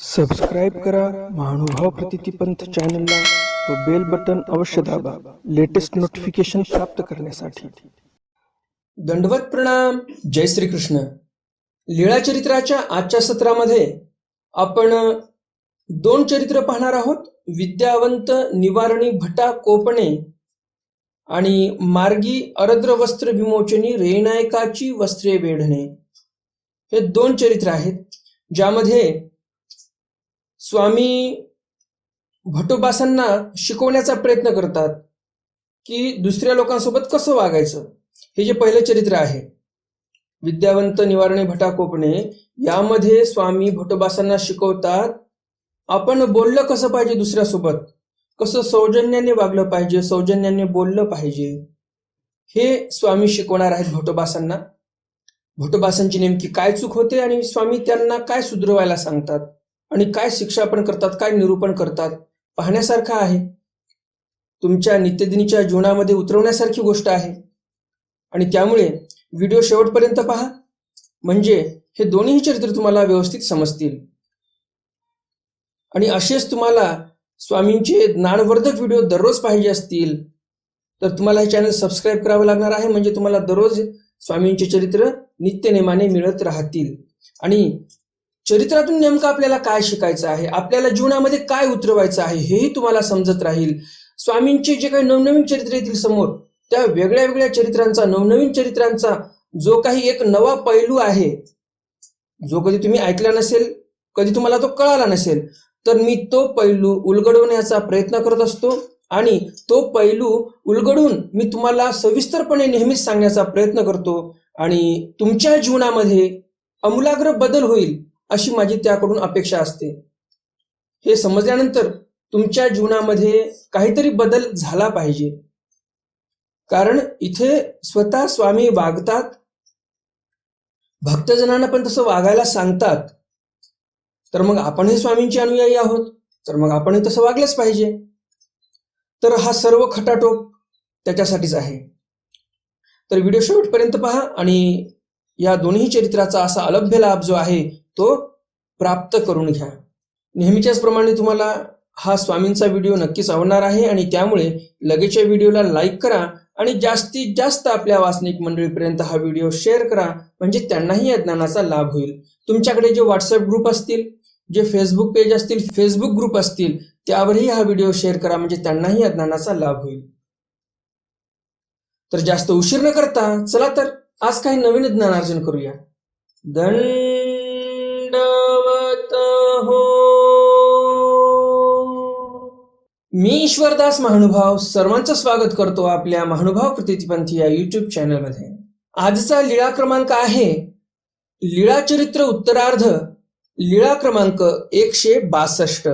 Subscribe करा महानुभाव प्रतितीपंथ चॅनलला व बेल बटन अवश्य दाबा लेटेस्ट नोटिफिकेशन प्राप्त करण्यासाठी. दंडवत प्रणाम. जय श्रीकृष्ण. लीळा चरित्राच्या आजच्या सत्रामध्ये आपण दोन चरित्र पाहणार आहोत. विद्यावंत निवारणी भटा कोपणे आणि मार्गी अरद्र वस्त्र विमोचनी रेनायकाची वस्त्रे वेढणे. हे दोन चरित्र आहेत ज्यामध्ये स्वामी भटोबासांना शिकवण्याचा प्रयत्न करतात की दुसऱ्या लोकांसोबत कसं वागायचं? हे जे पहिलं चरित्र आहे विद्यावंत निवारणे भटा कोपणे यामध्ये स्वामी भटोबासांना शिकवतात आपण बोललं कसं पाहिजे दुसऱ्यासोबत? कसं सौजन्याने वागलं पाहिजे सौजन्याने बोललं पाहिजे? हे स्वामी शिकवणार आहेत भटोबासांना. भटोबासांची नेमकी काय चूक होते आणि स्वामी त्यांना काय सुधरवायला सांगतात? आणि काय शिक्षा पण करतात काय निरूपण करतात पाहण्यासारखं आहे. तुमच्या नित्यदिनीच्या जीवनामध्ये उतरवण्यासारखी गोष्ट आहे. आणि त्यामुळे व्हिडिओ शेवटपर्यंत पहा. म्हणजे हे दोन्ही चरित्र तुम्हाला व्यवस्थित समजतील. आणि असेच तुम्हाला स्वामींचे ज्ञानवर्धक व्हिडिओ दररोज पाहिजे असतील तर तुम्हाला हे चॅनल सबस्क्राईब करावं लागणार आहे. म्हणजे तुम्हाला दररोज स्वामींचे चरित्र नित्यनेमाने मिळत राहतील. आणि चरित्रातून नेमकं आपल्याला काय शिकायचं आहे? आपल्याला जीवनामध्ये काय उतरवायचं आहे? हेही तुम्हाला समजत राहील. स्वामींचे जे काही नवनवीन चरित्र येतील समोर त्या वेगळ्या वेगळ्या चरित्रांचा नवनवीन चरित्रांचा जो काही एक नवा पैलू आहे जो कधी तुम्ही ऐकला नसेल कधी तुम्हाला तो कळाला नसेल तर मी तो पैलू उलगडवण्याचा प्रयत्न करत असतो आणि तो पैलू उलगडून मी तुम्हाला सविस्तरपणे नेहमीच सांगण्याचा प्रयत्न करतो आणि तुमच्या जीवनामध्ये अमूलाग्र बदल होईल. अशी माझी त्याकडून अपेक्षा असते. हे समजल्यानंतर तुमच्या जीवनामध्ये काहीतरी बदल झाला पाहिजे. कारण इथे स्वतः स्वामी वागतात. भक्तजनांना पण तसं वागायला सांगतात. तर मग आपणही स्वामींचे अनुयायी आहोत. तर मग आपणही तसं वागलंच पाहिजे. तर हा सर्व खटाटोप त्याच्यासाठीच आहे. तर व्हिडिओ शेवटपर्यंत पहा आणि या दोन्ही चरित्राचा असा अलभ्य लाभ जो आहे तो प्राप्त करून घ्या. नेहमीच्याच प्रमाणे तुम्हाला हा स्वामींचा व्हिडिओ नक्कीच आवडणार आहे आणि त्यामुळे लगेचच्या व्हिडिओला लाईक करा आणि जास्तीत जास्त आपल्या वासनिक मंडळीपर्यंत हा व्हिडिओ शेअर करा म्हणजे त्यांनाही या ज्ञानाचा लाभ होईल. तुमच्याकडे जे व्हॉट्सअप ग्रुप असतील जे फेसबुक पेज असतील फेसबुक ग्रुप असतील त्यावरही हा व्हिडिओ शेअर करा म्हणजे त्यांनाही या ज्ञानाचा लाभ होईल. तर जास्त उशीर न करता चला तर आज काही नवीन ज्ञानार्जन करूया. दंडवत मी ईश्वरदास महानुभाव सर्वांचं स्वागत करतो आपल्या महानुभाव प्रतिपंथी या युट्यूब चॅनलमध्ये आजचा लीळा क्रमांक आहे लीळा चरित्र उत्तरार्ध लीळा क्रमांक एकशे बासष्ट.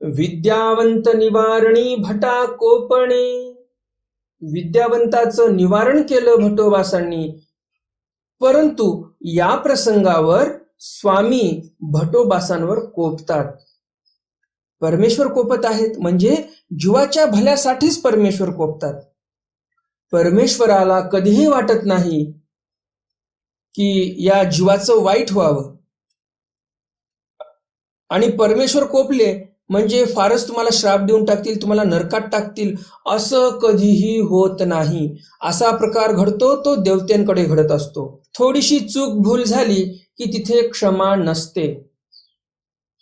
विद्यावंत निवारणी भटा कोपणे. विद्यावंताचं निवारण केलं भटोबासांनी. परंतु या प्रसंगावर स्वामी भटोबासांवर कोपतात. परमेश्वर कोपत आहेत. म्हणजे जीवाच्या भल्यासाठीच परमेश्वर कोपतात. परमेश्वराला कधीही वाटत नाही की या जीवाचं वाईट व्हावं. आणि परमेश्वर कोपले म्हणजे फारच तुम्हाला श्राप देऊन टाकतील तुम्हाला नरकात टाकतील असं कधीही होत नाही. असा प्रकार घडतो तो देवतेंकडे घडत असतो. थोडीशी चूक भूल झाली की तिथे क्षमा नसते.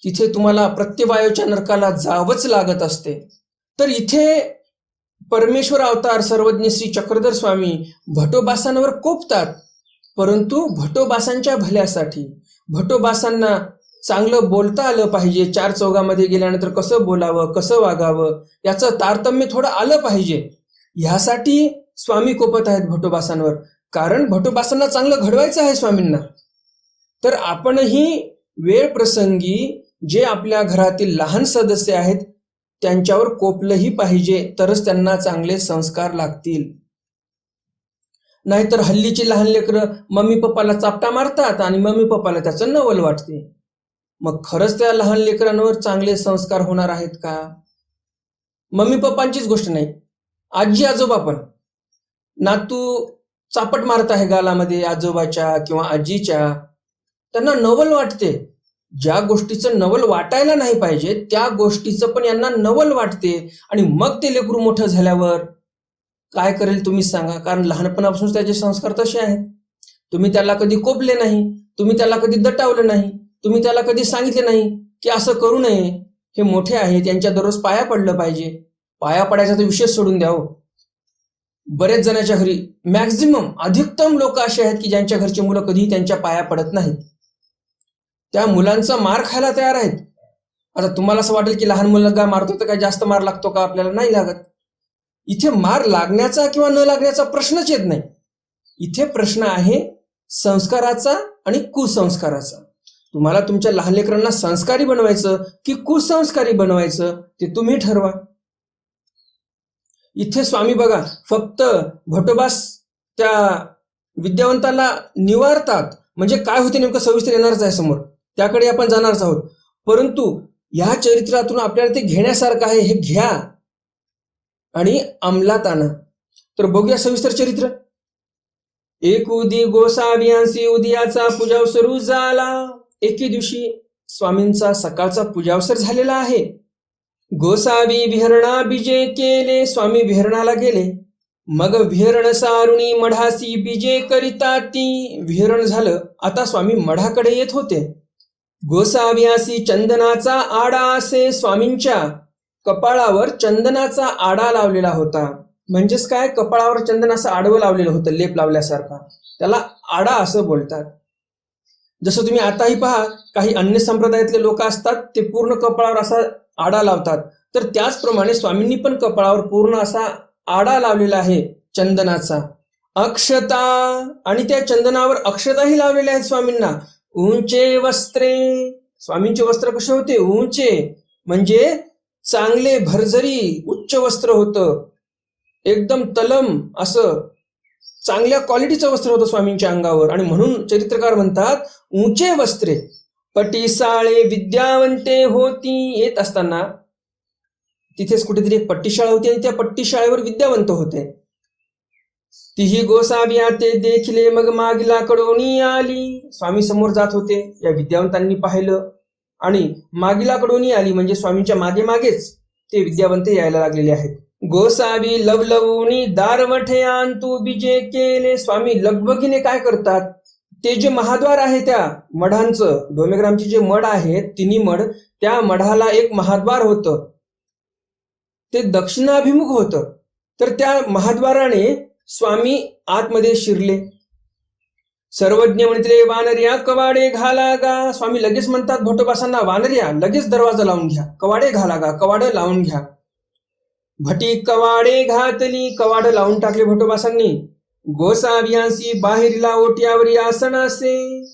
तिथे तुम्हाला प्रत्यवायोच्या नरकाला जावंच लागत असते. तर इथे परमेश्वर अवतार सर्वज्ञ श्री चक्रधर स्वामी भटोबासांवर कोपतात. परंतु भटोबासांच्या भल्यासाठी भटोबासांना चांगलं बोलता आलं पाहिजे. चार चौघामध्ये गेल्यानंतर कसं बोलावं कसं वागावं याचं तारतम्य थोडं आलं पाहिजे. ह्यासाठी स्वामी कोपत आहेत भटोबासांवर. कारण भटोबासांना चांगलं घडवायचं आहे स्वामींना. तर आपणही वेळ प्रसंगी जे आपल्या घरातील लहान सदस्य आहेत त्यांच्यावर कोपलंही पाहिजे तरच त्यांना चांगले संस्कार लागतील. नाहीतर हल्लीची लहान लेकरं मम्मी पप्पाला चापटा मारतात आणि मम्मी पप्पाला त्याचं नवल वाटते. मग खरंच त्या लहान लेकरांवर चांगले संस्कार होणार आहेत का? मम्मी पप्पांचीच गोष्ट नाही आजी आजोबा पण. नातू चापट मारत आहे गालामध्ये आजोबाच्या किंवा आजीच्या. त्यांना नवल वाटते. ज्या गोष्टीचं नवल वाटायला नाही पाहिजे त्या गोष्टीचं पण यांना नवल वाटते. आणि मग ते लेकरू मोठं झाल्यावर काय करेल तुम्ही सांगा. कारण लहानपणापासून त्याचे संस्कार तसे आहेत. तुम्ही त्याला कधी कोपले नाही तुम्ही त्याला कधी दटावलं नाही तुम्ही त्याला कधी सांगितले नाही की असं करू नये. हे मोठे आहे त्यांच्या दररोज पाया पडलं पाहिजे. पाया पडायचा तर विशेष सोडून द्यावं हो. बरेच जणांच्या घरी मॅक्झिमम अधिकतम लोक असे आहेत की ज्यांच्या घरची मुलं कधीही त्यांच्या पाया पडत नाहीत. त्या मुलांचा मार खायला तयार आहेत. आता तुम्हाला असं वाटेल की लहान मुलगा मारतो तर काय जास्त मार लागतो का? आपल्याला नाही लागत. इथे मार लागण्याचा किंवा न लागण्याचा प्रश्नच येत नाही. इथे प्रश्न आहे संस्काराचा आणि कुसंस्काराचा. तुम्हाला तुमच्या लहान लेकरांना संस्कारी बनवायचं की कुसंस्कारी बनवायचं ते तुम्ही ठरवा. इथे स्वामी बघा फक्त भटोबास त्या विद्यावंताला निवारतात. म्हणजे काय होते नेमकं सविस्तर येणारच आहे समोर. त्याकडे आपण जाणारच आहोत. परंतु या चरित्रातून आपल्याला ते घेण्यासारखं आहे हे घ्या. आणि अंमलात आणा. तर बघूया सविस्तर चरित्र. एक उदी गोसावियांसी उदियाचा पूजावसरू झाला एके दिवशी स्वामींचा सकाळचा पूजावसर झालेला आहे. गोसावी विहरणा बीजे केले स्वामी विहरणाला गेले. मग विहरण सारुणी मढासी बीजे करिता ती. विहरण झालं आता स्वामी मढाकडे येत होते. गोसाव्यासी चंदनाचा आडा असे स्वामींच्या कपाळावर चंदनाचा आडा लावलेला होता. म्हणजेच काय? कपाळावर चंदन असं आडवं लावलेलं होतं लेप लावल्यासारखा. त्याला आडा असं बोलतात. जसं तुम्ही आताही पहा काही अन्य संप्रदायातले लोक असतात ते पूर्ण कपाळावर असा आडा लावतात. तर त्याचप्रमाणे स्वामींनी पण कपाळावर पूर्ण असा आडा लावलेला आहे चंदनाचा. अक्षता! आणि त्या चंदनावर अक्षताही लावलेल्या आहेत स्वामींना. उंचे वस्त्रे. स्वामींचे वस्त्र कसे होते? उंचे म्हणजे चांगले भरजरी उच्च वस्त्र होतं. एकदम तलम असं. चांगल्या क्वालिटीचं वस्त्र होतं स्वामींच्या अंगावर. आणि म्हणून चरित्रकार म्हणतात उंचे वस्त्रे. पटीसाळे विद्यावंते होती. येत असताना तिथेच कुठेतरी एक पट्टीशाळा होती आणि त्या पट्टीशाळेवर विद्यावंत होते. तीही गोसावी ते देखले मग मागला कडोनी आली. स्वामी समोर जात होते. या विद्यावंतांनी पाहिलं. आणि मागीला कडोनी आली म्हणजे स्वामींच्या मागे मागेच ते विद्यावंत यायला लागलेले आहेत. गोसावी लवलवणी दारवठे तू बिजे केले. स्वामी लगबगीने काय करतात? ते जे महाद्वार आहे त्या मढांचं डोमेग्रामचे जे मठ आहेत तिन्ही मठ त्या मढाला एक महाद्वार होतं. ते दक्षिणाभिमुख होतं. तर त्या महाद्वाराने स्वामी आतमध्ये शिरले. सर्वज्ञ म्हणते वानर्या कवाडे घाला गा. स्वामी लगेच म्हणतात भटोबासांना वानर्या लगेच दरवाजा लावून घ्या. कवाडे घाला गा कवाड लावून घ्या. भटी कवाडे घातली कवाड लावून टाकले भटोबासांनी. गोसावियांसी बाहेरला ओट्यावरी आसन असे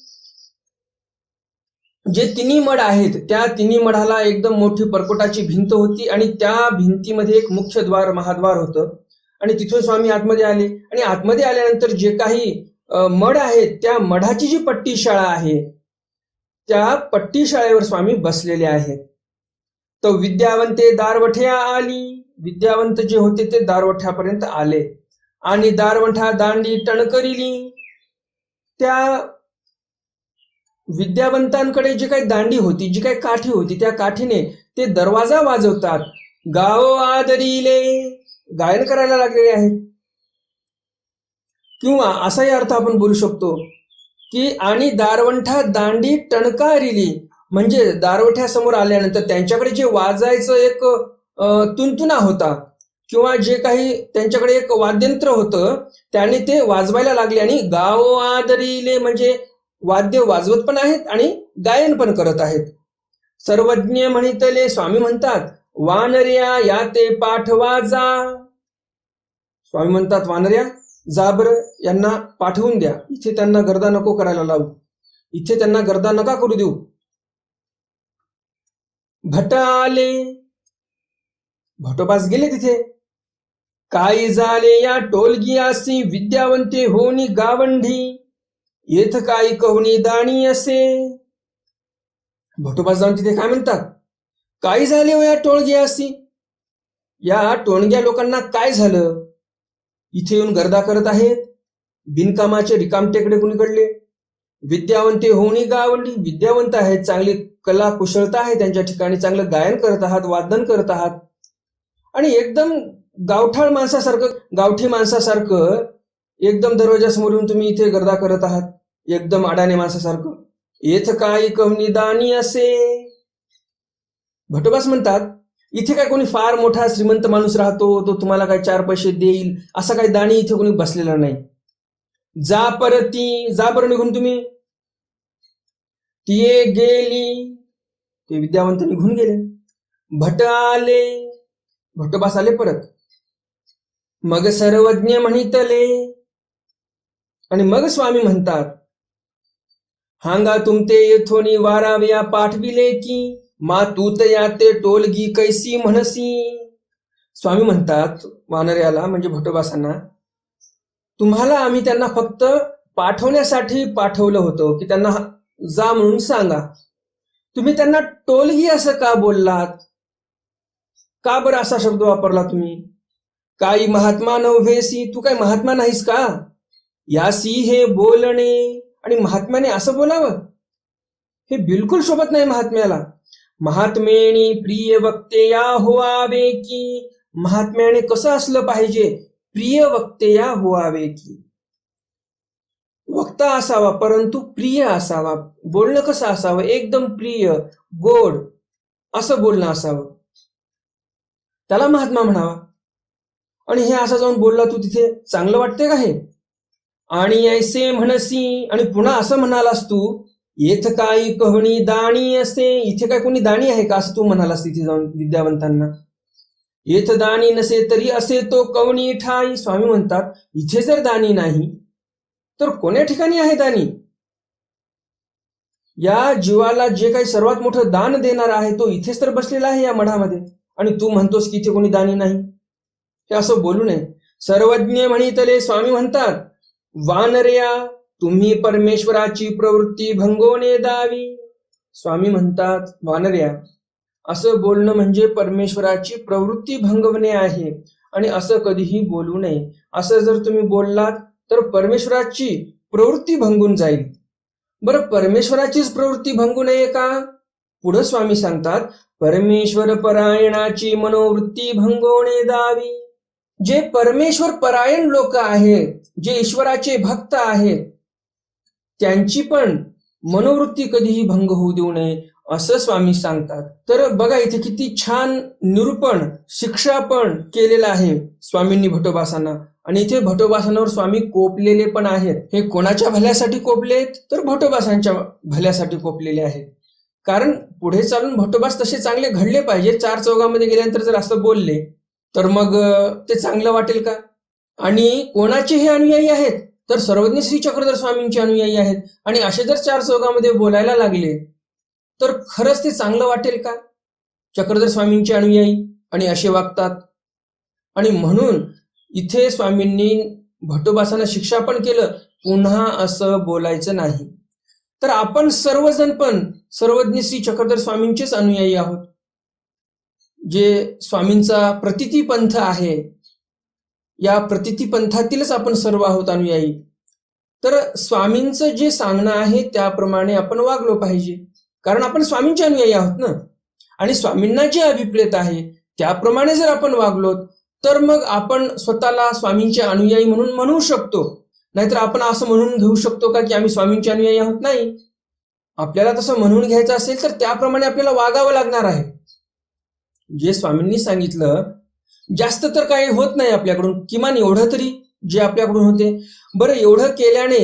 जे तिन्ही मड आहेत त्या तिन्ही मठाला एकदम मोठी परकोटाची भिंत होती आणि त्या भिंतीमध्ये एक मुख्य द्वार महाद्वार होतं. आणि तिथून स्वामी आतमध्ये आले. आणि आतमध्ये आल्यानंतर जे काही मड आहेत त्या मठाची जी पट्टी शाळा आहे त्या पट्टी शाळेवर स्वामी बसलेले आहेत. तर विद्यावंते दारवठ्या आली. विद्यावंत जे होते ते दारवठ्यापर्यंत आले. आणि दारवठा दांडी टणकरिली. त्या विद्यावंतांकडे जी काही दांडी होती जी काही काठी होती त्या काठीने ते दरवाजा वाजवतात. गाव आदरिले गायन करायला लागलेले आहेत. किंवा असाही अर्थ आपण बोलू शकतो की आणि दारवंठा दांडी टणकारिली म्हणजे दारवठ्यासमोर आल्यानंतर त्यांच्याकडे जे वाजायचं एक तुंतुना होता किंवा जे काही त्यांच्याकडे एक वाद्यंत्र होतं त्याने ते वाजवायला लागले आणि गाव आदरिले म्हणजे वाद्य वाजवत पण आहेत आणि गायन पण करत आहेत. सर्वज्ञ म्हणितले स्वामी म्हणतात वानर्या या ते पाठवा जा. स्वामी म्हणतात वानर्या जा बरं यांना पाठवून द्या. इथे त्यांना गर्दा नको करायला लावू. इथे त्यांना गर्दा नका करू देऊ. भट आले. भटोपास गेले तिथे. काय झाले या टोलगियासी विद्यावंते होनी गावंढी. येथ काही कहूनी दाणी असे? भटोपास जाऊन तिथे काय म्हणतात? काय झाले हो या टोळगियासी या टोणग्या लोकांना काय झालं? इथे येऊन गर्दा करत आहेत? बिनकामाचे रिकामटेकडे कुणीकडले विद्यावंते होणी गावली विद्यावंत आहेत चांगली कला कुशलता आहे त्यांच्या ठिकाणी चांगलं गायन करत आहात वादन करत आहात. आणि एकदम गावठाळ माणसासारखं गावठी माणसासारखं एकदम दरवाजासमोरून तुम्ही इथे गर्दा करत आहात एकदम अडाणे माणसासारखं. येथ काही कवनी दानी असे. भटोबास म्हणतात इथे काय कोणी फार मोठा श्रीमंत माणूस राहतो तो तुम्हाला काय चार पैसे देईल असा काही दाणी इथे कोणी बसलेला नाही. जा परती जा बरं निघून तुम्ही. तिये गेली. ते विद्यावंत निघून गेले. भट आले भटोबास आले परत. मग सर्वज्ञ म्हणितले. आणि मग स्वामी म्हणतात हांगा तुमते येथोनी वाराव्या पाठविले की मा तूत याते टोलगी कैसी म्हणसी स्वामी म्हणतात वानर्याला म्हणजे भटोबासांना तुम्हाला आम्ही त्यांना फक्त पाठवण्यासाठी पाठवलं होतं की त्यांना जा म्हणून सांगा. तुम्ही त्यांना टोलगी असं का बोललात? का बरं असा शब्द वापरला तुम्ही? काही महात्मा नव्हेसी तू काय महात्मा नाहीस का? यासी हे बोलणे. आणि महात्म्याने असं बोलावं? हे बिलकुल शोभत नाही महात्म्याला. महात्मेनी प्रिय वक्ते या होवावे की महात्म्याने कसं असलं पाहिजे? प्रिय वक्ते या होवावे की वक्ता असावा परंतु प्रिय असावा. बोलणं कसं असावं? एकदम प्रिय गोड असं बोलणं असावं. त्याला महात्मा म्हणावा. आणि हे असं जाऊन बोलला तू तिथे चांगलं वाटते का हे? आणि ऐसे म्हणसी आणि पुन्हा असं म्हणालास तू येथ काही कहणी दाणी असे? इथे काय कोणी दाणी आहे का असं तू म्हणालास तिथे जाऊन विद्यावंतांना? येथ दाणी नसे तरी असे तो कवणी ठाई. स्वामी म्हणतात इथे जर दाणी नाही तर कोण्या ठिकाणी आहे दानी या जीवाला जे काही सर्वात मोठं दान देणार आहे तो इथेच तर बसलेला आहे या मठामध्ये. आणि तू म्हणतोस की इथे कोणी दानी नाही? हे असं बोलू नये. सर्वज्ञ म्हणितले स्वामी म्हणतात वानर्या तुम्ही परमेश्वराची प्रवृत्ती भंगवणे दावी स्वामी म्हणतात वानर्या असं बोलणं म्हणजे परमेश्वराची प्रवृत्ती भंगवणे आहे आणि असं कधीही बोलू नये. असं जर तुम्ही बोललात तर परमेश्वराची प्रवृत्ती भंगून जाईल. बरं परमेश्वराचीच प्रवृत्ती भंगू नये का? पुढे स्वामी सांगतात परमेश्वर परायणाची मनोवृत्ती भंगवणे दावी जे परमेश्वर परायण लोक आहेत जे ईश्वराचे भक्त आहेत त्यांची पण मनोवृत्ती कधीही भंग होऊ देऊ नये असं स्वामी सांगतात. तर बघा इथे किती छान निरूपण शिक्षा पण केलेलं आहे स्वामींनी भटोबासांना. आणि इथे भटोबासांवर स्वामी कोपलेले पण आहेत. हे कोणाच्या भल्यासाठी कोपलेत? तर भटोबासांच्या भल्यासाठी कोपलेले आहेत. कारण पुढे चालून भटोबास तसे चांगले घडले पाहिजे चार चौघामध्ये गेल्यानंतर जर असं बोलले तर मग ते चांगलं वाटेल का? आणि कोणाचे हे अनुयायी आहेत? तर सर्वज्ञ श्री चक्रधर स्वामींचे अनुयायी आहेत. आणि असे जर चार चौघामध्ये बोलायला लागले तर खरंच ते चांगलं वाटेल का? चक्रधर स्वामींचे अनुयायी आणि असे वागतात. आणि म्हणून इथे स्वामींनी भटोबासांना शिक्षा पण केलं पुन्हा असं बोलायचं नाही. तर आपण सर्वजण पण सर्वज्ञ श्री चक्रधर स्वामींचेच अनुयायी आहोत. जे स्वामींचा प्रतिती पंथ आहे या प्रतिती पंथातीलच आपण सर्व आहोत अनुयायी तर स्वामींचं जे सांगणं आहे त्याप्रमाणे आपण वागलो पाहिजे. कारण आपण स्वामींचे अनुयायी आहोत ना? आणि स्वामींना जे अभिप्रेत आहे त्याप्रमाणे जर आपण वागलो तर मग आपण स्वतःला स्वामींचे अनुयायी म्हणून म्हणू शकतो. नाहीतर आपण असं म्हणून घेऊ शकतो का की आम्ही स्वामींचे अनुयायी आहोत? नाही. आपल्याला तसं म्हणून घ्यायचं असेल तर त्याप्रमाणे आपल्याला वागावं लागणार आहे. जे स्वामींनी सांगितलं जास्त तर काही होत नाही आपल्याकडून. किमान एवढं तरी जे आपल्याकडून होते. बरं एवढं केल्याने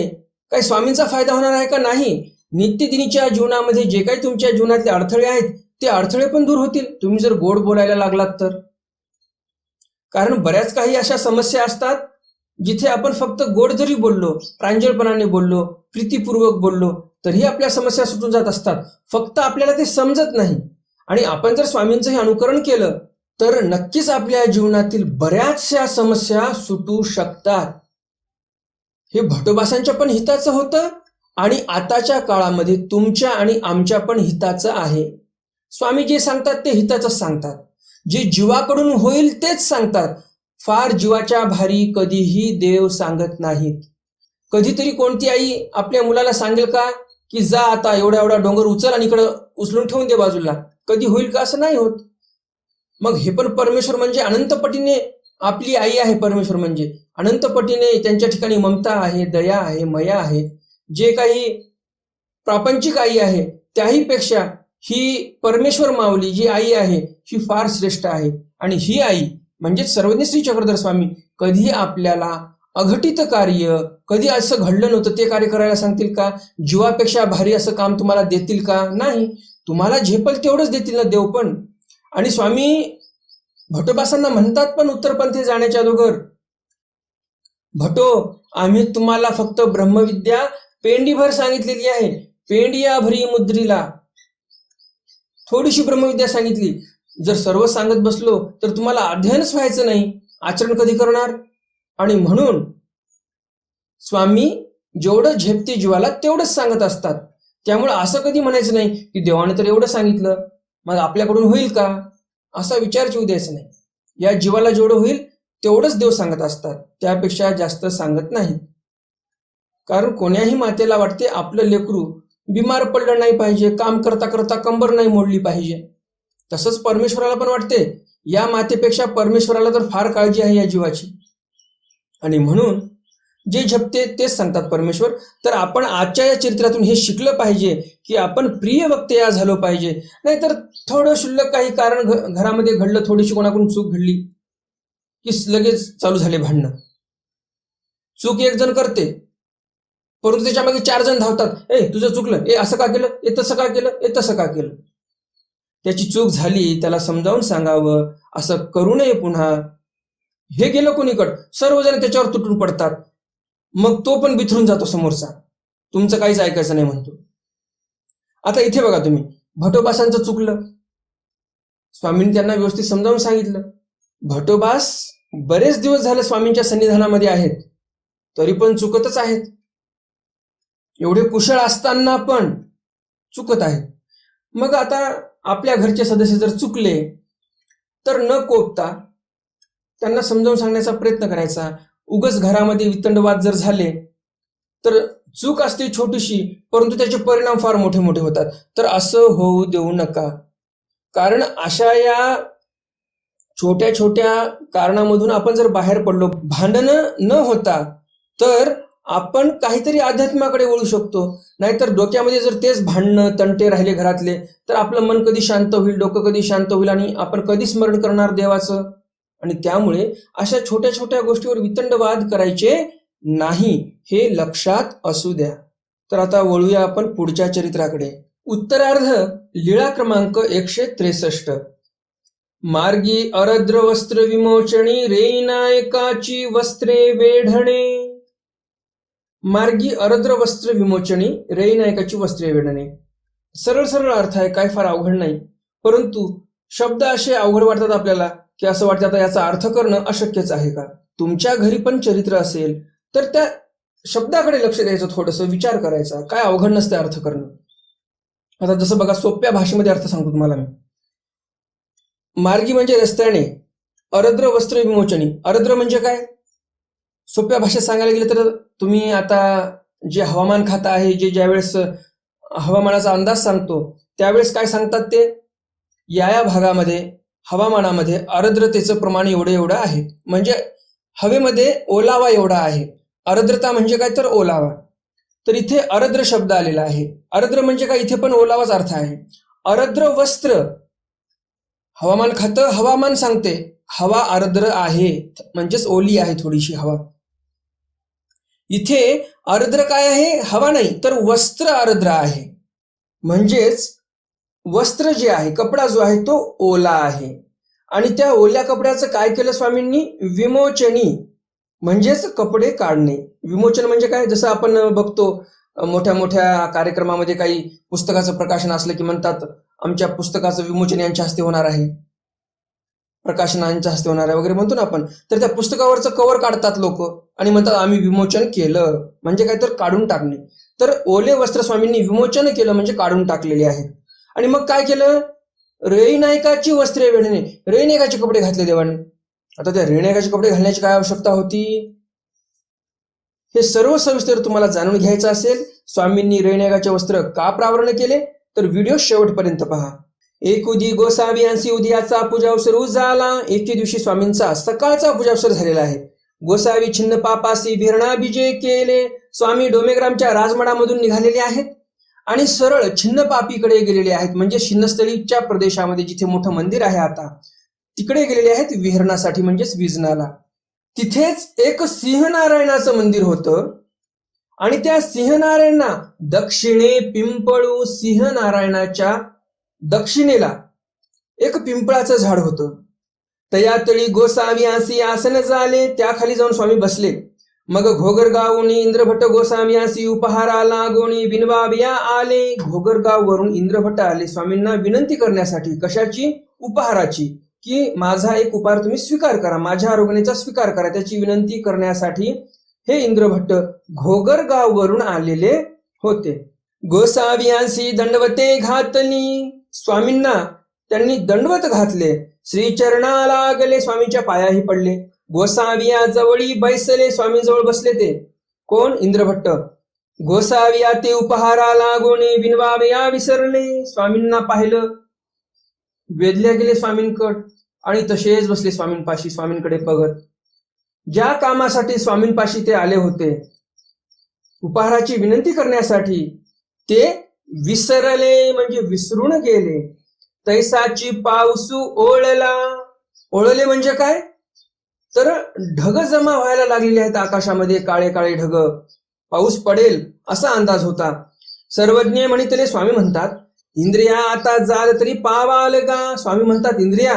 काही स्वामींचा फायदा होणार आहे का? नाही. नित्यदिनीच्या जीवनामध्ये जे काही तुमच्या जीवनातले अडथळे आहेत ते अडथळे पण दूर होतील. तुम्ही जर गोड बोलायला लागलात तर. कारण बऱ्याच काही अशा समस्या असतात जिथे आपण फक्त गोड जरी बोललो प्रांजळपणाने बोललो प्रीतीपूर्वक बोललो तरी आपल्या समस्या सुटून जात असतात. फक्त आपल्याला ते समजत नाही. आणि आपण जर स्वामींचं हे अनुकरण केलं तर नक्कीच आपल्या जीवनातील बऱ्याचशा समस्या सुटू शकतात. हे भटोबासांच्या पण हिताचं होतं आणि आताच्या काळामध्ये तुमच्या आणि आमच्या पण हिताचं आहे. स्वामी जे सांगतात ते हिताचंच सांगतात. जे जीवाकडून होईल तेच सांगतात. फार जीवाच्या भारी कधीही देव सांगत नाहीत. कधीतरी कोणती आई आपल्या मुलाला सांगेल का की जा आता एवढा एवढा डोंगर उचल आणि इकडं उचलून ठेवून दे बाजूला. कधी होईल का? असं नाही होत. मग हे पण परमेश्वर म्हणजे अनंतपटीने आपली आई आहे परमेश्वर म्हणजे. अनंतपटीने त्यांच्या ठिकाणी ममता आहे दया आहे मया आहे. जे काही प्रापंचिक आई आहे त्याही पेक्षा ही परमेश्वर माऊली जी आई आहे ही फार श्रेष्ठ आहे. आणि ही आई म्हणजे सर्वज्ञ श्री चक्रधर स्वामी कधी आपल्याला अघटित कार्य कधी असं घडलं नव्हतं ते कार्य करायला सांगतील का? जीवापेक्षा भारी असं काम तुम्हाला देतील का? नाही. तुम्हाला झेपल तेवढंच देतील ना देव पण. आणि स्वामी भटोबासांना म्हणतात पण उत्तरपंथी जाण्याच्या अगोदर भटो आम्ही तुम्हाला फक्त ब्रह्मविद्या पेंडीभर सांगितलेली आहे. पेंडिया भरी मुद्रीला. थोडीशी ब्रह्मविद्या सांगितली. जर सर्व सांगत बसलो तर तुम्हाला अध्ययनच व्हायचं नाही. आचरण कधी करणार? आणि म्हणून स्वामी जेवढं झेपते जीवाला तेवढंच सांगत असतात. त्यामुळे असं कधी म्हणायचं नाही की देवाने तर एवढं सांगितलं. मग आपल्याकडून होईल का? असा विचार येऊ द्यायचा नाही. या जीवाला जेवढं होईल तेवढंच देव सांगत असतात. त्यापेक्षा जास्त सांगत नाही कारण कोण्याही मातेला वाटते आपलं लेकरू बिमार पडलं नाही पाहिजे काम करता करता कंबर नाही मोडली पाहिजे. तसंच परमेश्वराला पण वाटते या मातेपेक्षा परमेश्वराला तर फार काळजी आहे या जीवाची. आणि म्हणून जे झपते तेच सांगतात परमेश्वर. तर आपण आजच्या या चरित्रातून हे शिकलं पाहिजे की आपण प्रिय वक्ते या झालो पाहिजे. नाहीतर थोडं शुल्लक काही कारण घरामध्ये घडलं थोडीशी कोणाकडून चूक घडली की लगेच चालू झाले भांडणं. चूक एक जण करते परंतु त्याच्यामागे चार जण धावतात. ए तुझं चुकलं. ए असं का केलं? ए तसं का केलं? ए तसं का केलं? त्याची चूक झाली त्याला समजावून सांगावं असं करू नये पुन्हा. हे गेलं कोणीकड? सर्वजण त्याच्यावर तुटून पडतात. मग तो पण बिथरून जातो समोरचा. तुमचं काहीच ऐकायचं नाही म्हणतो. आता इथे बघा तुम्ही. भटोबासांचं चुकलं. स्वामींनी त्यांना व्यवस्थित समजावून सांगितलं. भटोबास बरेच दिवस झाले स्वामींच्या सन्निधानामध्ये आहेत. तरी पण चुकतच आहेत. एवढे कुशळ असताना पण चुकत आहेत. मग आता आपल्या घरचे सदस्य जर चुकले तर न कोपता त्यांना समजावून सांगण्याचा प्रयत्न करायचा. उगच घरामध्ये वितंडवाद जर झाले तर चूक असते छोटीशी परंतु त्याचे परिणाम फार मोठे मोठे होतात. तर असं होऊ देऊ नका. कारण अशा या छोट्या छोट्या कारणामधून आपण जर बाहेर पडलो भांडणं न होता तर आपण काहीतरी अध्यात्माकडे वळू शकतो. नाहीतर डोक्यामध्ये जर तेच भांडणं तंटे राहिले घरातले तर आपलं मन कधी शांत होईल डोकं कधी शांत होईल आणि आपण कधी स्मरण करणार देवाचं? आणि त्यामुळे अशा छोट्या छोट्या गोष्टीवर वितंडवाद करायचे नाही हे लक्षात असू द्या. तर आता वळूया आपण पुढच्या चरित्राकडे. उत्तरार्ध लीळा क्रमांक एकशे त्रेसष्ट. मार्गी अरद्र वस्त्र विमोचणी रेनायकाची वस्त्रे वेढणे. मार्गी अरद्र वस्त्र विमोचणी रेनायकाची वस्त्रे वेढणे. सरळ सरळ अर्थ आहे काय फार अवघड नाही. परंतु शब्द असे अवघड वाटतात आपल्याला की असं वाटतं आता याचा अर्थ करणं अशक्यच आहे का? तुमच्या घरी पण चरित्र असेल तर त्या शब्दाकडे लक्ष द्यायचं थोडंसं विचार करायचा. काय अवघड नसते अर्थ करणं. आता जसं बघा सोप्या भाषेमध्ये अर्थ सांगतो तुम्हाला मी. मार्गी म्हणजे रस्त्याने अरद्र वस्त्र विमोचनी. अरद्र म्हणजे काय? सोप्या भाषेत सांगायला गेलं तर तुम्ही आता जे हवामान खातं आहे जे ज्यावेळेस हवामानाचा अंदाज सांगतो त्यावेळेस काय सांगतात ते? या या भागामध्ये हवामानामध्ये आर्द्रतेचं प्रमाण एवढं एवढं आहे. म्हणजे हवेमध्ये ओलावा एवढा आहे. आर्द्रता म्हणजे काय? तर ओलावा. तर इथे आर्द्र शब्द आलेला आहे. आर्द्र म्हणजे काय? इथे पण ओलावाच अर्थ आहे. आर्द्र वस्त्र. हवामान खातं हवामान सांगते. हवा आर्द्र आहे. म्हणजेच ओली आहे थोडीशी हवा. इथे आर्द्र काय आहे? हवा नाही. तर वस्त्र आर्द्र आहे. म्हणजेच वस्त्र जे आहे कपडा जो आहे तो ओला आहे. आणि त्या ओल्या कपड्याचं काय केलं स्वामींनी? विमोचनी म्हणजेच कपडे काढणे. विमोचन म्हणजे काय? जसं आपण बघतो मोठ्या मोठ्या कार्यक्रमामध्ये काही पुस्तकाचं प्रकाशन असलं की म्हणतात आमच्या पुस्तकाचं विमोचन यांच्या हस्ते होणार आहे. प्रकाशनांच्या हस्ते होणार आहे वगैरे म्हणतो ना आपण. तर त्या पुस्तकावरचं कव्हर काढतात लोक आणि म्हणतात आम्ही विमोचन केलं. म्हणजे काय? तर काढून टाकणे. तर ओले वस्त्र स्वामींनी विमोचन केलं म्हणजे काढून टाकलेले आहेत आणि मग काय केलं? रेनायकाची वस्त्रे वेढणे. रेनायकाचे कपडे घातले देवाने. आता त्या रेनायकाचे कपडे घालण्याची काय आवश्यकता होती? हे सर्व सविस्तर तुम्हाला जाणून घ्यायचं असेल स्वामींनी रेण्यागाचे वस्त्र का प्रावरण केले? तर व्हिडिओ शेवटपर्यंत पहा. एक उदी गोसावी यांची उदयाचा पूजावसर झाला एके दिवशी स्वामींचा सकाळचा पूजावसर झालेला आहे. गोसावी छिन्न पापासी भिरणा विजय केले. स्वामी डोमेग्रामच्या राजमडामधून निघालेले आहेत. आणि सरळ छिन्न पापीकडे गेलेले आहेत. म्हणजे छिन्नस्थळीच्या प्रदेशामध्ये जिथे मोठं मंदिर आहे आता तिकडे गेलेले आहेत विहरणासाठी म्हणजेच विजनाला. तिथेच एक सिंहनारायणाचं मंदिर होतं. आणि त्या सिंहनारायणना दक्षिणे पिंपळू सिंहनारायणाच्या दक्षिणेला एक पिंपळाचं झाड होतं. तयातळी गोसावी आसी आसन झाले त्याखाली जाऊन स्वामी बसले. मग घोगरगावनी इंद्रभट्ट गोसावी आसी उपहाराला गोणी विनवाबिया आले. घोगरगाववरून इंद्रभट्ट आले. स्वामींना विनंती करण्यासाठी कशाची? उपहाराची. की माझा एक उपहार तुम्ही स्वीकार करा. माझ्या आरोग्याचा स्वीकार करा. त्याची विनंती करण्यासाठी हे इंद्रभट्ट घोगरगाववरून आलेले होते. गोसावियांसी दंडवते घातली. स्वामींना त्यांनी दंडवत घातले. श्रीचरणाला लागले. स्वामींच्या पायाही पडले. गोसाविया जवळी बैसले स्वामींजवळ बसले ते. कोण? इंद्रभट्ट. गोसाविया ते उपहाराला गोणे बिनवावया विसरले. स्वामींना पाहिलं. वेधल्या गेले स्वामींकड आणि तसेच बसले स्वामींपाशी स्वामींकडे बघत. ज्या कामासाठी स्वामींपाशी ते आले होते उपहाराची विनंती करण्यासाठी ते विसरले म्हणजे विसरून गेले. तैसाची पाऊसू ओळला. ओळले म्हणजे काय? तर ढग जमा व्हायला लागलेले आहेत आकाशामध्ये काळे काळे ढग. पाऊस पडेल असा अंदाज होता. सर्वज्ञ म्हणितले स्वामी म्हणतात इंद्रिया आता जाल तरी पावाल का स्वामी म्हणतात इंद्रिया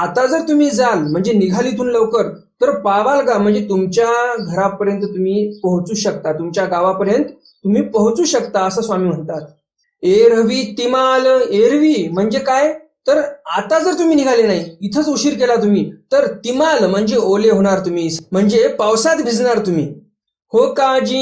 आता जर तुम्ही जाल म्हणजे निघालीतून लवकर तर पावाल का म्हणजे तुमच्या घरापर्यंत तुम्ही पोहोचू शकता तुमच्या गावापर्यंत तुम्ही पोहोचू शकता असं स्वामी म्हणतात. एरवी तिमाल एरवी म्हणजे काय? तर आता जर तुम्ही निघाले नाही इथंच उशीर केला तुम्ही तर तिमाल म्हणजे ओले होणार तुम्ही म्हणजे पावसात भिजणार तुम्ही. हो काजी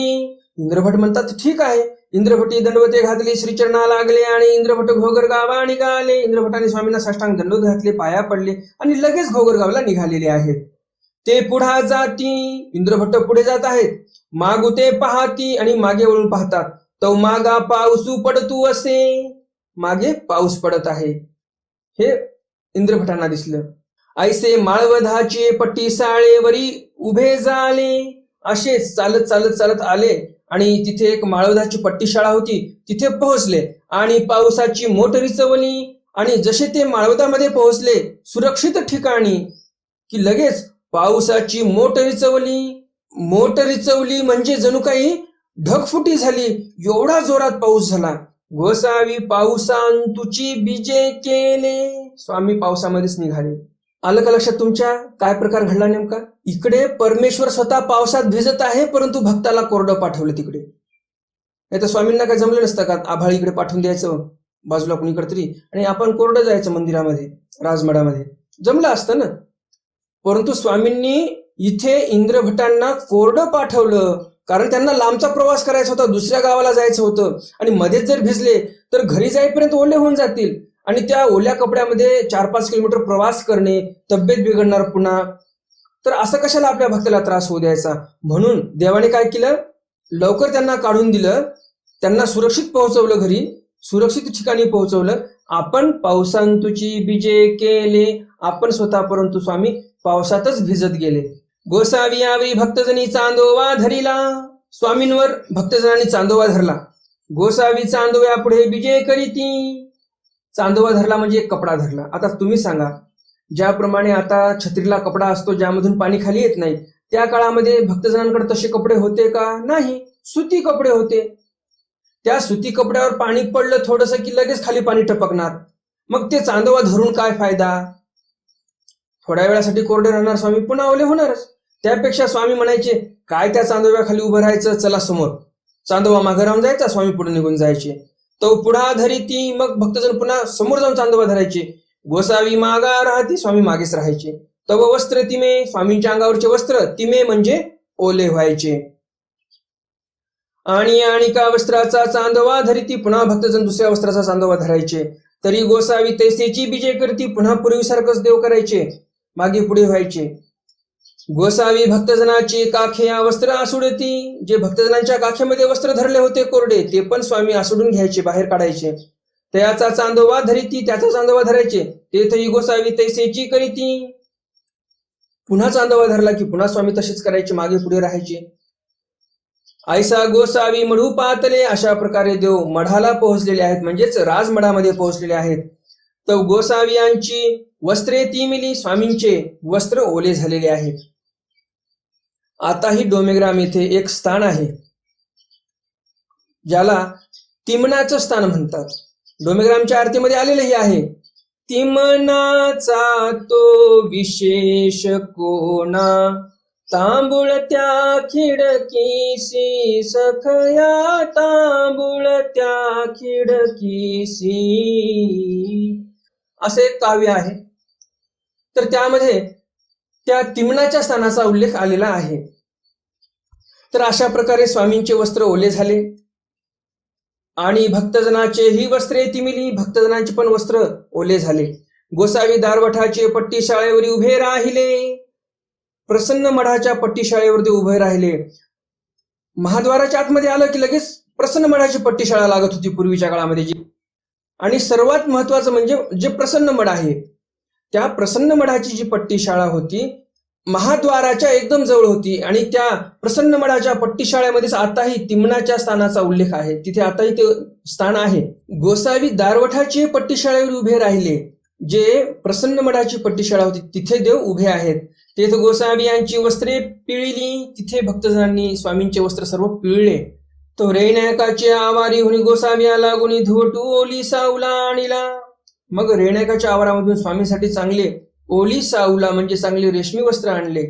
इंद्रभट म्हणतात ठीक आहे. इंद्रभटी दंडवते घातली श्रीचरणा लागले आणि इंद्रभट घोगर गावा निघाले. इंद्रभटाने स्वामींना साष्टांग दंडोत घातले पाया पडले आणि लगेच घोगरगावला निघालेले आहेत. ते पुढा जाती इंद्रभट्ट पुढे जात आहेत. मागू ते पाहती आणि मागे वळून पाहतात. तो मागा पाऊसू पडतू असे. मागे पाऊस पडत आहे. हे इंद्रभटांना दिसलं. ऐसे माळवधाचे पट्टी साळेवरी उभे झाले. असेच चालत चालत चालत आले आणि तिथे एक माळवधाची पट्टी शाळा होती. तिथे पोहोचले आणि पावसाची मोटरी चवली आणि जसे ते माळवदामध्ये पोहोचले सुरक्षित ठिकाणी की लगेच पावसाची मोटरी चवली मोटरी चवली म्हणजे जणू काही ढगफुटी झाली. एवढा जोरात पाऊस झाला. गोसावी पावसांतुची बीजे केले. स्वामी पावसामध्येच निघाले. आलं का लक्षात तुमच्या? काय प्रकार घडला नेमका? इकडे परमेश्वर स्वतः पावसात भिजत आहे परंतु भक्ताला कोरडं पाठवलं तिकडे. नाही तर स्वामींना काय जमलं नसतं का? आभाळ इकडे पाठवून द्यायचं बाजूला कुणीकडे तरी? आणि आपण कोरडं जायचं मंदिरामध्ये राजमडामध्ये जमलं असतं ना? परंतु स्वामींनी इथे इंद्रभटांना कोरडं पाठवलं. कारण त्यांना लांबचा प्रवास करायचा होता दुसऱ्या गावाला जायचं होतं. आणि मध्येच जर भिजले तर घरी जाईपर्यंत ओले होऊन जातील. आणि त्या ओल्या कपड्यामध्ये चार पाच किलोमीटर प्रवास करणे तब्येत बिघडणार पुन्हा. तर असं कशाला आपल्या भक्ताला त्रास होऊ द्यायचा? म्हणून देवाने काय केलं? लवकर त्यांना काढून दिलं. त्यांना सुरक्षित पोहोचवलं घरी. सुरक्षित ठिकाणी पोहोचवलं. आपण पावसांतुची बीजे केले. आपण स्वतः परंतु स्वामी पावसातच भिजत गेले. गोसावी यावी भक्तजनी चांदोवा धरिला. स्वामींवर भक्तजनांनी चांदोवा धरला. गोसावी चांदोव्या पुढे विजय करीती. चांदोवा धरला म्हणजे एक कपडा धरला. आता तुम्ही सांगा ज्याप्रमाणे आता छत्रीला कपडा असतो ज्यामधून पाणी खाली येत नाही त्या काळामध्ये भक्तजनांकडे तसे कपडे होते का? नाही सुती कपडे होते. त्या सुती कपड्यावर पाणी पडलं थोडस की लगेच खाली पाणी टपकणार. मग ते चांदोवा धरून काय फायदा? थोड्या वेळासाठी कोरडे राहणार स्वामी पुन्हा ओले होणारच. त्यापेक्षा स्वामी म्हणायचे काय त्या चांदोब्याखाली उभं राहायचं? चला समोर. चांदोबा मागे राहून जायचा स्वामी पुढे निघून जायचे. तो पुढा धरी ती मग भक्तजन पुन्हा समोर जाऊन चांदोबा धरायचे. गोसावी मागा राहती स्वामी मागेच राहायचे. तव वस्त्र तिमे स्वामींच्या अंगावरचे वस्त्र तिमे म्हणजे ओले व्हायचे. आणि आणि का वस्त्राचा चांदोवा धरिती पुन्हा भक्तजन दुसऱ्या वस्त्राचा चांदोवा धरायचे. तरी गोसावी तैसेची बीजे करती पुन्हा पूर्वीसारखंच देव करायचे. मागे पुढे व्हायचे. गोसावी भक्तजनाची काखे वस्त्र आसुडती. जे भक्तजनांच्या काखेमध्ये वस्त्र धरले होते कोरडे ते पण स्वामी आसुडून घ्यायचे बाहेर काढायचे. त्याचा चांदोबा धरिती त्याचा चांदोबा धरायचे. तेथही गोसावी तैसेची करीती. पुन्हा चांदोबा धरला की पुन्हा स्वामी तसेच करायचे मागे पुढे राहायचे. आयसा गोसावी मढू पातले अशा प्रकारे देव मढाला पोहोचलेले आहेत. म्हणजेच राजमढामध्ये पोहोचलेले आहेत. तर गोसावियांची वस्त्रे ती मिली स्वामींचे वस्त्र ओले झालेले आहेत. आताही डोमेग्राम येथे एक स्थान आहे ज्याला तिमणाचं स्थान म्हणतात. डोमेग्रामच्या आरतीमध्ये आलेलंही आहे. तिमनाचा तो विशेष कोणा? तांबूळ त्या खिडकीसी सखया तांबूळ त्या खिडकीसी असे एक काव्य आहे. तर त्यामध्ये त्या तिमणाच्या स्थानाचा उल्लेख आलेला आहे. तर अशा प्रकारे स्वामींचे वस्त्र ओले झाले. आणि भक्तजनाचे ही वस्त्रे तिमिली भक्तजनांचे पण वस्त्र ओले झाले. गोसावी दारवठाचे पट्टी शाळेवर उभे राहिले. प्रसन्न मठाच्या पट्टी शाळेवरती उभे राहिले. महाद्वाराच्या आतमध्ये आलं की लगेच प्रसन्न मठाची पट्टी शाळा लागत होती पूर्वीच्या काळामध्ये. जी आणि सर्वात महत्वाचं म्हणजे जे प्रसन्न मठ आहे त्या प्रसन्न मठाची जी पट्टी शाळा होती महाद्वाराच्या एकदम जवळ होती आणि त्या प्रसन्न मठाच्या पट्टी शाळेमध्येच आताही तिमणाच्या स्थानाचा उल्लेख आहे. तिथे आताही ते स्थान आहे. गोसावी दारवठाची पट्टी शाळेवर उभे राहिले. जे प्रसन्न मठाची पट्टी शाळा होती तिथे देव उभे आहेत. तेथे गोसावी यांची वस्त्रे पिळली तिथे भक्तजनांनी स्वामींचे वस्त्र सर्व पिळले. तो रेनायकाचे आवारी हुनी गोसावी लागुनी धुवटू ओली सावला आणिला. मग रेणायकाच्या आवारामधून स्वामींसाठी चांगले ओली साऊला म्हणजे चांगले रेशमी वस्त्र आणले.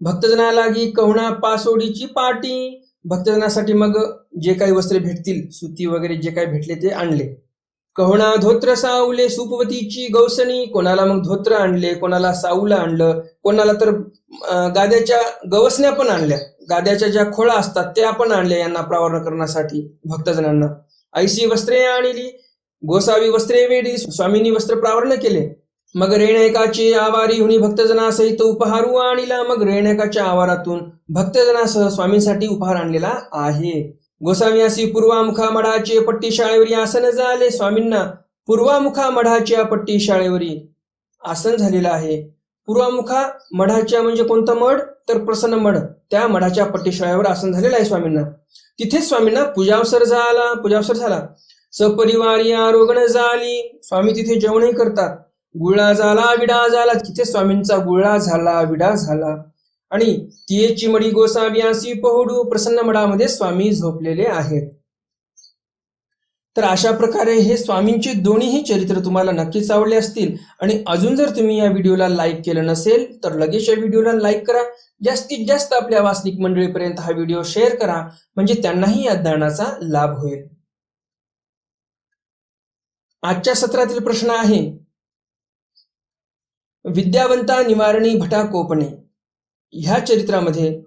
भक्तजनालागी कहुणा पासोडीची पाटी. भक्तजनासाठी मग जे काही वस्त्रे भेटतील सुती वगैरे जे काही भेटले ते आणले. कहुणा धोत्र सावले सुपवतीची गौसणी. कोणाला मग धोत्र आणले कोणाला साऊला आणलं कोणाला तर गाद्याच्या गवसण्या पण आणल्या. गाद्याच्या ज्या खोळा असतात त्या पण आणल्या यांना प्रावरण करण्यासाठी भक्तजनांना. ऐशी वस्त्रे आणली. गोसावी वस्त्रे वेडी स्वामींनी वस्त्र प्रावरण केले. मग रेणयकाची आवारी हुनी भक्तजनासहित उपहारू आणला. मग रेणयकाच्या आवारातून भक्तजनासह स्वामींसाठी उपहार आणलेला आहे. गोसाव्यासी पूर्वामुखा मढाचे पट्टी शाळेवरी आसन झाले. स्वामींना पूर्वामुखा मढाच्या पट्टी शाळेवरी आसन झालेलं आहे. पूर्वामुखा मढाच्या म्हणजे कोणता मठ तर प्रसन्न मठ त्या मठाच्या पट्टी शाळेवर आसन झालेलं आहे स्वामींना. तिथेच स्वामींना पूजावसर झाला. पूजावसर झाला. सपरिवार या रोगण झाली. स्वामी तिथे जेवणही करतात. गुळा झाला विडा झाला. तिथे स्वामींचा गुळा झाला विडा झाला. आणि तियेची मडी गोसाव्यासी पोहडू प्रसन्न मठामध्ये स्वामी झोपलेले आहेत. तर अशा प्रकारे हे स्वामींचे दोन्हीही चरित्र तुम्हाला नक्कीच आवडले असतील. आणि अजून जर तुम्ही या व्हिडिओला लाईक केलं नसेल तर लगेच या व्हिडिओला लाईक करा. जास्तीत जास्त आपल्या वासनिक मंडळीपर्यंत हा व्हिडिओ शेअर करा. म्हणजे त्यांनाही या ज्ञानाचा लाभ होईल. आजच्या सत्रातील प्रश्न आहे विद्यावंता निवारणी भटा कोपणे ह्या चरित्रामध्ये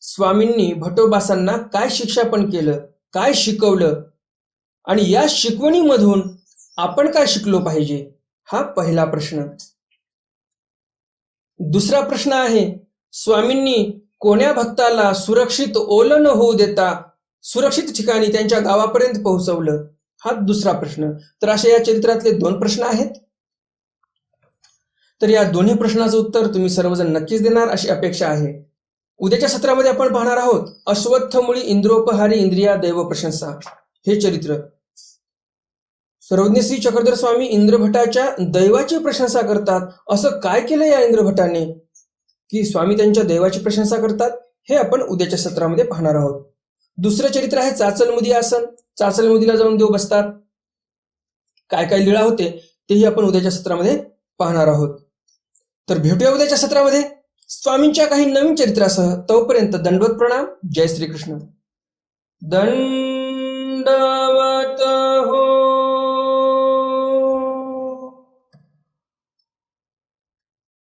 स्वामींनी भटोबासांना काय शिक्षापण केलं काय शिकवलं आणि या शिकवणीमधून आपण काय शिकलो पाहिजे हा पहिला प्रश्न. दुसरा प्रश्न आहे स्वामींनी कोण्या भक्ताला सुरक्षित ओलं न होऊ देता सुरक्षित ठिकाणी त्यांच्या गावापर्यंत पोहोचवलं? हा दुसरा प्रश्न. तर अशा या चरित्रातले दोन प्रश्न आहेत. तर या दोन्ही प्रश्नाचं उत्तर तुम्ही सर्वजण नक्कीच देणार अशी अपेक्षा आहे. उद्याच्या सत्रामध्ये आपण पाहणार आहोत अश्वत्थमुळी इंद्रोपहारी इंद्रिया दैव प्रशंसा. हे चरित्र. सर्वज्ञ श्री चक्रधर स्वामी इंद्रभटाच्या दैवाची प्रशंसा करतात. असं काय केलं या इंद्रभटाने? की स्वामी त्यांच्या दैवाची प्रशंसा करतात हे आपण उद्याच्या सत्रामध्ये पाहणार आहोत. दुसरं चरित्र आहे चाचलमुदी आसन. चाचलमुदीला जाऊन देव बसतात. काय काय लीळा होते तेही आपण उद्याच्या सत्रामध्ये पाहणार आहोत. तर भेटूया उद्याच्या सत्रामध्ये. स्वामींच्या काही नवीन चरित्रासह तोपर्यंत दंडवत प्रणाम. जय श्रीकृष्ण. दंड हो